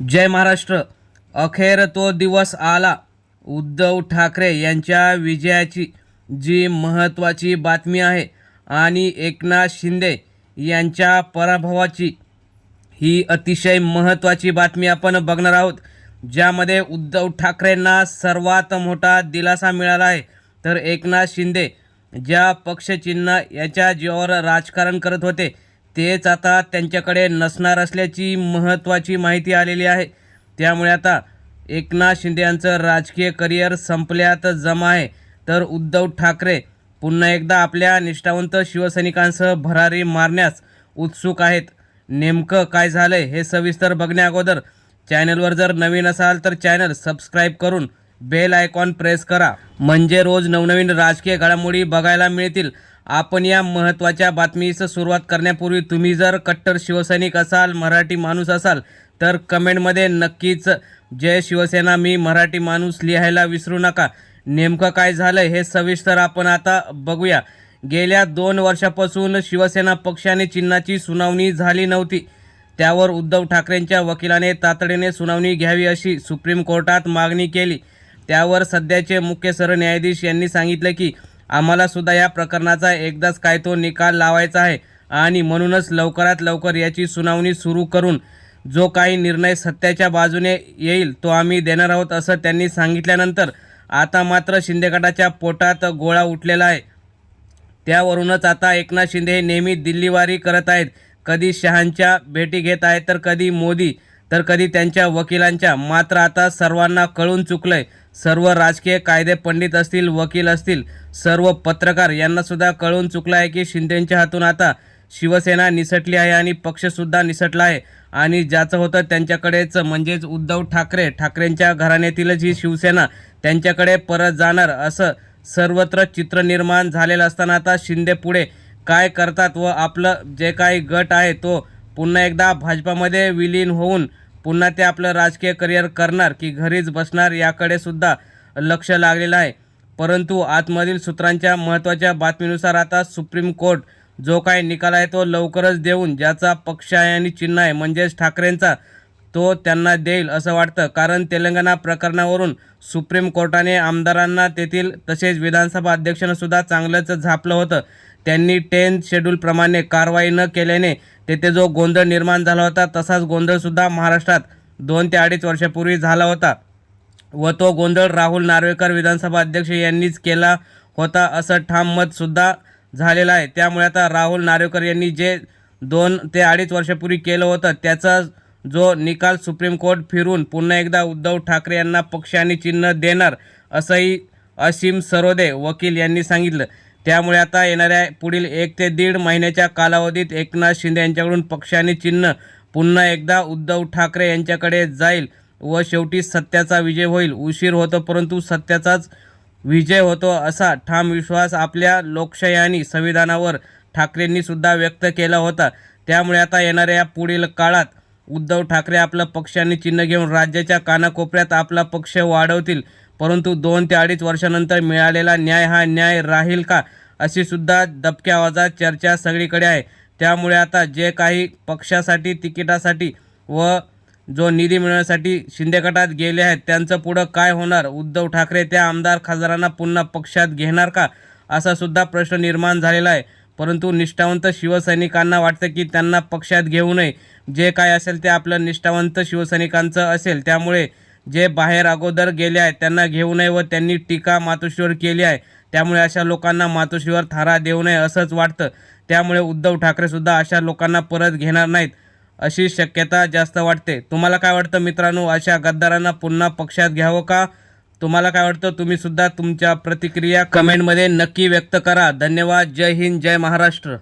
जय महाराष्ट्र. अखेर तो दिवस आला. उद्धव ठाकरे यांच्या विजयाची जी महत्त्वाची बातमी आहे आणि एकनाथ शिंदे यांच्या पराभवाची ही अतिशय महत्त्वाची बातमी आपण बघणार आहोत. ज्यामध्ये उद्धव ठाकरेंना सर्वात मोठा दिलासा मिळाला आहे. तर एकनाथ शिंदे ज्या पक्षचिन्ह याच्या जीवावर राजकारण करत होते तेच आता त्यांच्याकडे नसणार असल्याची महत्त्वाची माहिती आलेली आहे. त्यामुळे आता एकनाथ शिंदे यांचं राजकीय करिअर संपल्यात जमा आहे. तर उद्धव ठाकरे पुन्हा एकदा आपल्या निष्ठावंत शिवसैनिकांसह भरारी मारण्यास उत्सुक आहेत. नेमकं काय झालंय हे सविस्तर बघण्या अगोदर चॅनलवर जर नवीन असाल तर चॅनल सबस्क्राईब करून बेल आयकॉन प्रेस करा. म्हणजे रोज नवनवीन राजकीय घडामोडी बघायला मिळतील. आपण या महत्त्वाच्या बातमीस सुरुवात करण्यापूर्वी तुम्ही जर कट्टर शिवसैनिक असाल मराठी माणूस असाल तर कमेंटमध्ये नक्कीच जय शिवसेना मी मराठी माणूस लिहायला विसरू नका. नेमकं काय झालं हे सविस्तर आपण आता बघूया. गेल्या दोन वर्षापासून शिवसेना पक्षाने चिन्हाची सुनावणी झाली नव्हती. त्यावर उद्धव ठाकरेंच्या वकिलाने तातडीने सुनावणी घ्यावी अशी सुप्रीम कोर्टात मागणी केली. त्यावर सध्याचे मुख्य सरन्यायाधीश यांनी सांगितलं की आम्हाला सुद्धा या प्रकरणाचा एकदाच काय तो निकाल लावायचा आहे. आणि म्हणूनच लवकरात लवकर याची सुनावणी सुरू करून जो काही निर्णय सत्याच्या बाजूने येईल तो आम्ही देणार आहोत असं त्यांनी सांगितल्यानंतर आता मात्र शिंदे गटाच्या पोटात गोळा उठलेला आहे. त्यावरूनच आता एकनाथ शिंदे हे नेहमी दिल्लीवारी करत आहेत. कधी शहांच्या भेटी घेत आहेत तर कधी मोदी. तर कधी त्यांच्या वकिलांच्या मात्र आता सर्वांना कळून चुकलंय. सर्व राजकीय कायदे पंडित असतील वकील असतील सर्व पत्रकार यांनासुद्धा कळून चुकलं आहे की शिंदेंच्या हातून आता शिवसेना निसटली आहे आणि पक्षसुद्धा निसटला आहे. आणि ज्याचं होतं त्यांच्याकडेच म्हणजेच उद्धव ठाकरे ठाकरेंच्या घराण्यातीलच ही शिवसेना त्यांच्याकडे परत जाणार असं सर्वत्र चित्र निर्माण झालेलं असताना आता शिंदे पुढे काय करतात व आपलं जे काही गट आहे तो पुन्हा एकदा भाजपामध्ये विलीन होऊन पुन्हा ते आपलं राजकीय करिअर करणार की घरीच बसणार याकडे सुद्धा लक्ष लागलेलं आहे. परंतु आतमधील सूत्रांच्या महत्त्वाच्या बातमीनुसार आता सुप्रीम कोर्ट जो काही निकाल आहे तो लवकरच देऊन ज्याचा पक्ष आहे आणि चिन्ह आहे म्हणजेच ठाकरेंचा तो त्यांना देईल असं वाटतं. कारण तेलंगणा प्रकरणावरून सुप्रीम कोर्टाने आमदारांना तेथील तसेच विधानसभा अध्यक्षांनासुद्धा चांगलंच झापलं होतं. त्यांनी टेन्थ शेड्यूलप्रमाणे कारवाई न केल्याने तेथे जो गोंधळ निर्माण झाला होता तसाच गोंधळसुद्धा महाराष्ट्रात दोन ते अडीच वर्षापूर्वी झाला होता व तो गोंधळ राहुल नार्वेकर विधानसभा अध्यक्ष यांनीच केला होता असं ठाम मतसुद्धा झालेलं आहे. त्यामुळे आता राहुल नार्वेकर यांनी जे दोन ते अडीच वर्षापूर्वी केलं होतं त्याचा जो निकाल सुप्रीम कोर्ट फिरून पुन्हा एकदा उद्धव ठाकरे यांना पक्ष आणि चिन्ह देणार असंही असीम सरोदे वकील यांनी सांगितलं. त्यामुळे आता येणाऱ्या पुढील एक ते दीड महिन्याच्या कालावधीत एकनाथ शिंदे यांच्याकडून पक्ष आणि चिन्ह पुन्हा एकदा उद्धव ठाकरे यांच्याकडे जाईल व शेवटी सत्याचा विजय होईल. उशीर होतो परंतु सत्याचाच विजय होतो असा ठाम विश्वास आपल्या लोकशाही आणि संविधानावर ठाकरेंनी सुद्धा व्यक्त केला होता. त्यामुळे आता येणाऱ्या पुढील काळात उद्धव ठाकरे आपलं पक्षाने चिन्ह घेऊन राज्याच्या कानाकोपऱ्यात आपला पक्ष वाढवतील परंतु दोन ते अडीच वर्षानंतर मिळालेला न्याय हा न्याय राहील का अशी सुद्धा दबक्या आवाजात चर्चा सगळीकडे आहे. त्यामुळे आता जे काही पक्षासाठी तिकिटासाठी व जो निधी मिळवण्यासाठी शिंदे गटात गेले आहेत त्यांचं पुढं काय होणार? उद्धव ठाकरे त्या आमदार खासदारांना पुन्हा पक्षात घेणार का? असा सुद्धा प्रश्न निर्माण झालेला आहे. परंतु निष्ठावंत शिवसैनिकांना वाटतं की त्यांना पक्षात घेऊ नये. जे काय असेल ते आपलं निष्ठावंत शिवसैनिकांचं असेल. त्यामुळे जे बाहेर अगोदर गेले आहेत त्यांना घेऊ नये व त्यांनी टीका मातोश्रीवर केली आहे. त्यामुळे अशा लोकांना मातोश्रीवर थारा देऊ नये असंच वाटतं. त्यामुळे उद्धव ठाकरेसुद्धा अशा लोकांना परत घेणार नाहीत अशी शक्यता जास्त वाटते. तुम्हाला काय वाटतं मित्रांनो? अशा गद्दारांना पुन्हा पक्षात घ्यावं का? तुम्हाला काय वाटतं? तुम्ही सुद्धा तुमच्या प्रतिक्रिया कमेंटमध्ये नक्की व्यक्त करा. धन्यवाद. जय हिंद. जय महाराष्ट्र.